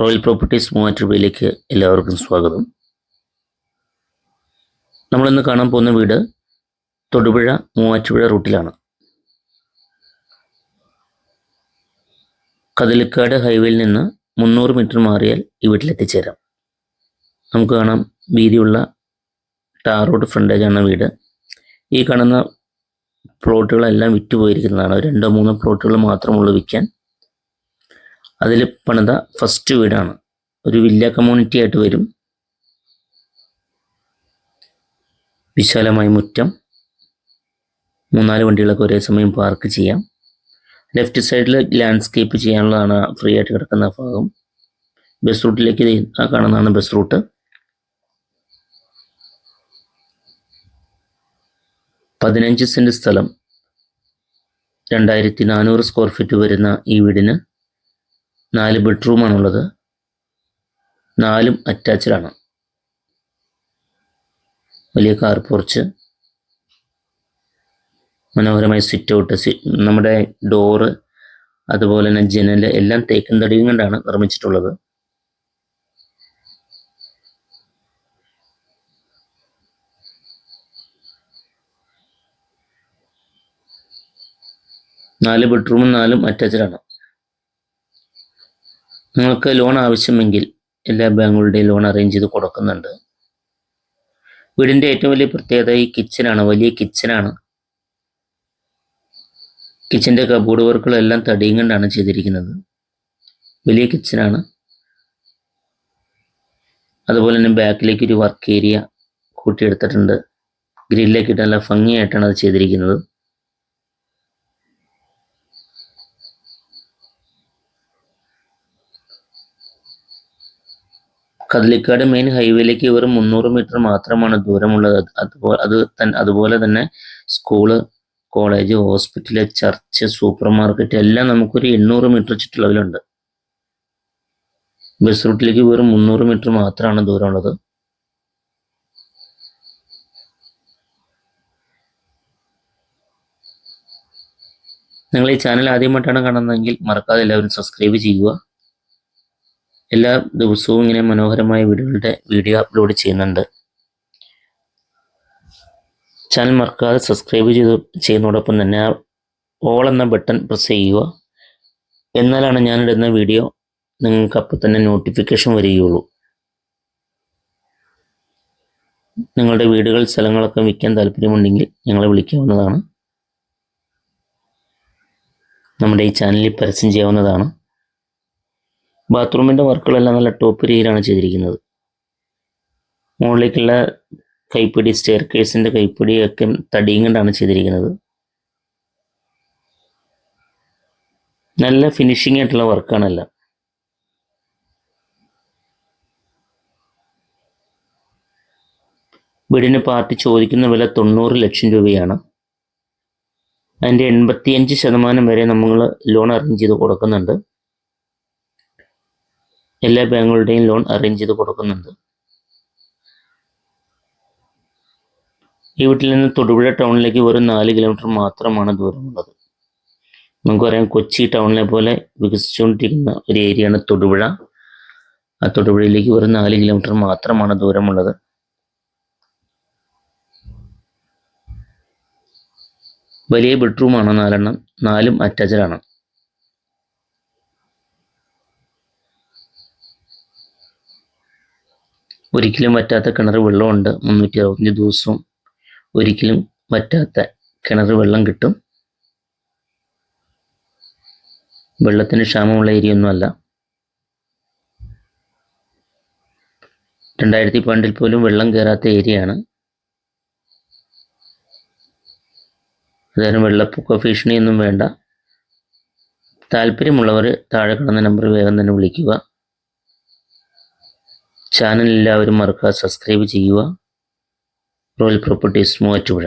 Royal properties മൂവാറ്റുപുഴയിലേക്ക് എല്ലാവർക്കും സ്വാഗതം. നമ്മളിന്ന് കാണാൻ പോകുന്ന വീട് തൊടുപുഴ മൂവാറ്റുപുഴ റൂട്ടിലാണ്. കതിലിക്കാട് ഹൈവേയിൽ നിന്ന് മുന്നൂറ് മീറ്റർ മാറിയാൽ ഈ വീട്ടിലെത്തിച്ചേരാം. നമുക്ക് കാണാം വീതിയുള്ള ടാർ റോഡ് ഫ്രണ്ടേജാണ് വീട്. ഈ കാണുന്ന പ്ലോട്ടുകളെല്ലാം വിറ്റുപോയിരിക്കുന്നതാണ്. രണ്ടോ മൂന്നോ പ്ലോട്ടുകൾ മാത്രമുള്ളൂ വിൽക്കാൻ അതിൽ പണിത ഫസ്റ്റ് വീടാണ്. ഒരു വില്ല കമ്മ്യൂണിറ്റി ആയിട്ട് വരും. വിശാലമായ മുറ്റം. മൂന്നാൽ വണ്ടികളൊക്കെ ഒരേ സമയം പാർക്ക് ചെയ്യാം. ലെഫ്റ്റ് സൈഡിൽ ലാൻഡ്സ്കേപ്പ് ചെയ്യാനുള്ളതാണ് ഫ്രീ ആയിട്ട് കിടക്കുന്ന ഭാഗം. ബസ് റൂട്ടിലേക്ക് കാണുന്നതാണ് ബസ് റൂട്ട് പതിനഞ്ച് സെന്റ് സ്ഥലം. രണ്ടായിരത്തി നാനൂറ് സ്ക്വയർ ഫീറ്റ് വരുന്ന ഈ വീടിന് നാല് ബെഡ്റൂമാണുള്ളത്. നാലും അറ്റാച്ച്ഡ് ആണ്. വലിയ കാർ പോർച്ച് മനോഹരമായ സിറ്റ് ഔട്ട് നമ്മുടെ ഡോറ് അതുപോലെ തന്നെ ജനൽ എല്ലാം തേക്കും തടിയും കൊണ്ടാണ് നിർമ്മിച്ചിട്ടുള്ളത്. നാല് ബെഡ്റൂമും നാലും അറ്റാച്ച്ഡ് ആണ്. നിങ്ങൾക്ക് ലോൺ ആവശ്യമെങ്കിൽ എല്ലാ ബാങ്കുകളുടെയും ലോൺ അറേഞ്ച് ചെയ്ത് കൊടുക്കുന്നുണ്ട്. വീടിന്റെ ഏറ്റവും വലിയ പ്രത്യേകത ഈ കിച്ചനാണ് വലിയ കിച്ചനാണ് കിച്ചന്റെ കബോർഡ് വർക്കുകളെല്ലാം തടിയും കൊണ്ടാണ് ചെയ്തിരിക്കുന്നത്. വലിയ കിച്ചനാണ് അതുപോലെ തന്നെ ബാക്കിലേക്ക് ഒരു വർക്ക് ഏരിയ കൂട്ടിയെടുത്തിട്ടുണ്ട്. ഗ്രില്ലൊക്കെ ഇട്ട് നല്ല ഭംഗിയായിട്ടാണ് അത് ചെയ്തിരിക്കുന്നത്. കദളിക്കാട് മെയിൻ ഹൈവേയിലേക്ക് വെറും മുന്നൂറ് മീറ്റർ മാത്രമാണ് ദൂരമുള്ളത്. അതുപോലെ അത് അതുപോലെ തന്നെ school college hospital church supermarket എല്ലാം നമുക്കൊരു എണ്ണൂറ് മീറ്റർ ചുറ്റളവിലുണ്ട്. ബസ് റൂട്ടിലേക്ക് വെറും മുന്നൂറ് മീറ്റർ മാത്രമാണ് ദൂരമുള്ളത്. നിങ്ങൾ ഈ ചാനൽ ആദ്യമായിട്ടാണ് കാണുന്നതെങ്കിൽ മറക്കാതെ എല്ലാവരും സബ്സ്ക്രൈബ് ചെയ്യുക. എല്ലാ ദിവസവും ഇങ്ങനെ മനോഹരമായ വീഡിയോകളുടെ വീഡിയോ അപ്ലോഡ് ചെയ്യുന്നുണ്ട്. ചാനൽ മറക്കാതെ സബ്സ്ക്രൈബ് ചെയ്ത് ചെയ്യുന്നതോടൊപ്പം തന്നെ ഓൾ എന്ന ബട്ടൺ പ്രസ് ചെയ്യുക. എന്നാലാണ് ഞാനിടുന്ന വീഡിയോ നിങ്ങൾക്ക് അപ്പോൾ തന്നെ നോട്ടിഫിക്കേഷൻ വരികയുള്ളൂ. നിങ്ങളുടെ വീടുകൾ സ്ഥലങ്ങളൊക്കെ വിൽക്കാൻ താല്പര്യമുണ്ടെങ്കിൽ ഞങ്ങളെ വിളിക്കാവുന്നതാണ്. നമ്മുടെ ഈ ചാനലിൽ പരസ്യം ചെയ്യാവുന്നതാണ്. ബാത്റൂമിന്റെ വർക്കുകളെല്ലാം നല്ല ടോപ്പ് രീതിയിലാണ് ചെയ്തിരിക്കുന്നത്. മുകളിലേക്കുള്ള കൈപ്പിടി സ്റ്റെയർ കേസിന്റെ കൈപ്പിടിയൊക്കെ തടിയും കൊണ്ടാണ് ചെയ്തിരിക്കുന്നത്. നല്ല ഫിനിഷിംഗ് ആയിട്ടുള്ള വർക്കാണല്ല വീടിന് പാർട്ടി ചോദിക്കുന്ന വില തൊണ്ണൂറ് ലക്ഷം രൂപയാണ്. അതിന്റെ എൺപത്തിയഞ്ച് ശതമാനം വരെ നമ്മൾ ലോൺ അറേഞ്ച് ചെയ്ത് കൊടുക്കുന്നുണ്ട്. എല്ലാ ബാങ്കുകളുടെയും ലോൺ അറേഞ്ച് ചെയ്ത് കൊടുക്കുന്നുണ്ട്. ഈ വീട്ടിൽ നിന്ന് തൊടുപുഴ ടൗണിലേക്ക് വെറും നാല് കിലോമീറ്റർ മാത്രമാണ് ദൂരമുള്ളത്. നമുക്കറിയാം കൊച്ചി ടൗണിലെ പോലെ വികസിച്ചുകൊണ്ടിരിക്കുന്ന ഒരു ഏരിയയാണ് തൊടുപുഴ. ആ തൊടുപുഴയിലേക്ക് വെറും നാല് കിലോമീറ്റർ മാത്രമാണ് ദൂരമുള്ളത്. വലിയ ബെഡ്റൂമാണ് നാലെണ്ണം നാലും അറ്റാച്ച്ഡ് ഒരിക്കലും വറ്റാത്ത കിണർ വെള്ളമുണ്ട്. മുന്നൂറ്റി അറുപത്തഞ്ച് ദിവസവും ഒരിക്കലും വറ്റാത്ത കിണർ വെള്ളം കിട്ടും. വെള്ളത്തിന് ക്ഷാമമുള്ള ഏരിയ ഒന്നുമല്ല രണ്ടായിരത്തി പണ്ടിൽ പോലും വെള്ളം കയറാത്ത ഏരിയയാണ്. അതായത് വെള്ളപ്പൊക്ക ഭീഷണിയൊന്നും വേണ്ട. താല്പര്യമുള്ളവർ താഴെ കിടന്ന നമ്പർ വേഗം തന്നെ വിളിക്കുക. ചാനൽ എല്ലാവരും മറക്കാതെ സബ്സ്ക്രൈബ് ചെയ്യുക. Royal properties Muvattupuzha